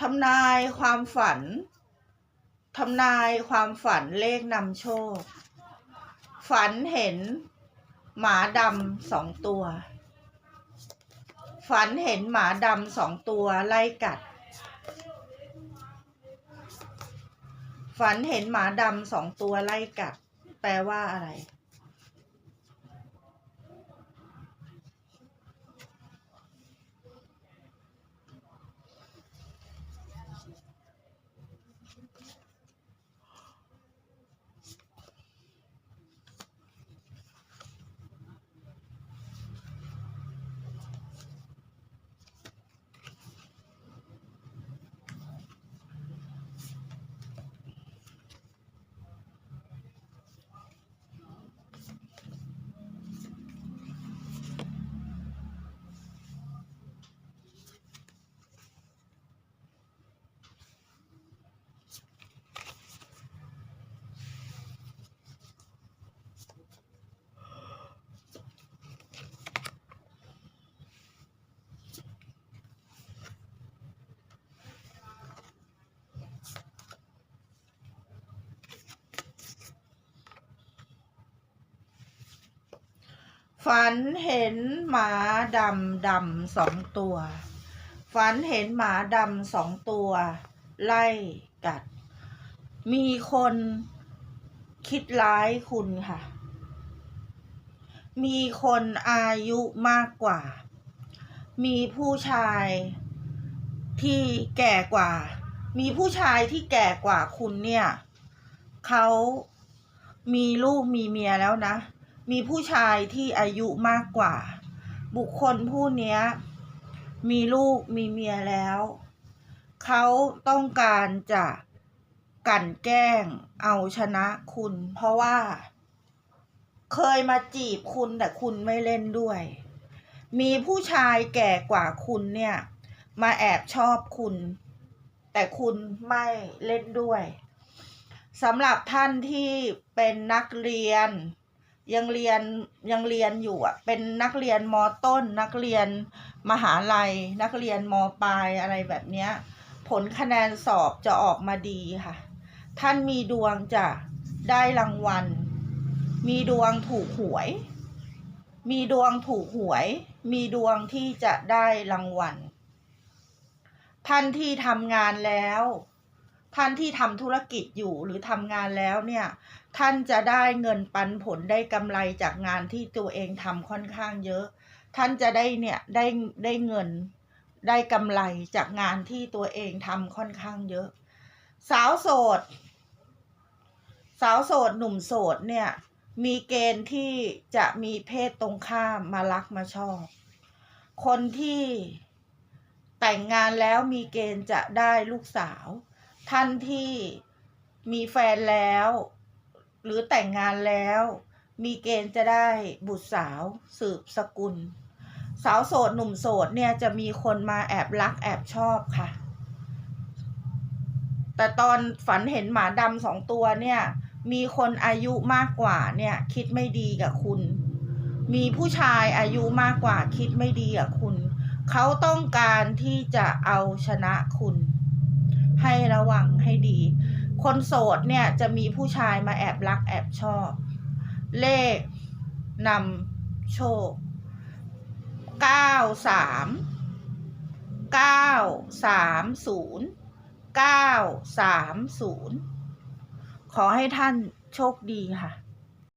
ทำนายความฝัน ทำนายความฝันเลขนำโชค ฝันเห็น หมาดำสองตัว ฝันเห็นหมาดำสองตัวไล่กัด ฝันเห็นหมาดำสองตัวไล่กัด แปลว่าอะไร ฝันเห็นหมาดำดำสองตัว ฝันเห็นหมาดำสองตัว ไล่กัด มีคนคิดร้ายคุณค่ะ มีคนอายุมากกว่า มีผู้ชายที่แก่กว่า มีผู้ชายที่แก่กว่าคุณเนี่ย เขามีลูกมีเมียแล้วนะ มีผู้ชายที่อายุมากกว่า บุคคลผู้นี้มีลูกมีเมียแล้ว เขาต้องการจะกั่นแกล้งเอาชนะคุณ เพราะว่า เคยมาจีบคุณแต่คุณไม่เล่นด้วย มีผู้ชายแก่กว่าคุณเนี่ย มาแอบชอบคุณ แต่คุณไม่เล่นด้วยสำหรับท่านที่เป็นนักเรียน ยังเรียนยังเรียนอยู่อะเป็นนักเรียนมต้น นักเรียนมหาลัย นักเรียนมปลายอะไรแบบเนี้ย ผลคะแนนสอบจะออกมาดีค่ะ ท่านมีดวงจะได้รางวัล มีดวงถูกหวย มีดวงถูกหวย มีดวงที่จะได้รางวัลท่านที่ทำงานแล้ว ท่านที่ทำธุรกิจอยู่หรือทำงานแล้วเนี่ย ท่านจะได้เงินปันผลได้กำไรจากงานที่ตัวเองทำค่อนข้างเยอะ ท่านจะได้เนี่ยได้ได้เงินได้กำไรจากงานที่ตัวเองทำค่อนข้างเยอะ สาวโสด สาวโสดหนุ่มโสดเนี่ย มีเกณฑ์ที่จะมีเพศตรงข้ามมารักมาชอบ คนที่แต่งงานแล้วมีเกณฑ์จะได้ลูกสาว ท่านที่มีแฟนแล้ว หรือแต่งงานแล้ว มีเกณฑ์จะได้บุตรสาวสืบสกุล สาวโสดหนุ่มโสดเนี่ยจะมีคนมาแอบรักแอบชอบค่ะ แต่ตอนฝันเห็นหมาดำสองตัวเนี่ย มีคนอายุมากกว่าเนี่ย คิดไม่ดีกับคุณ มีผู้ชายอายุมากกว่าคิดไม่ดีกับคุณ เขาต้องการที่จะเอาชนะคุณ ให้ระวังให้ดี คนโสดเนี่ยจะมีผู้ชายมาแอบรักแอบชอบ เลขนำโชคเก้าสามเก้าสามศูนย์เก้าสามศูนย์ขอให้ท่านโชคดีค่ะ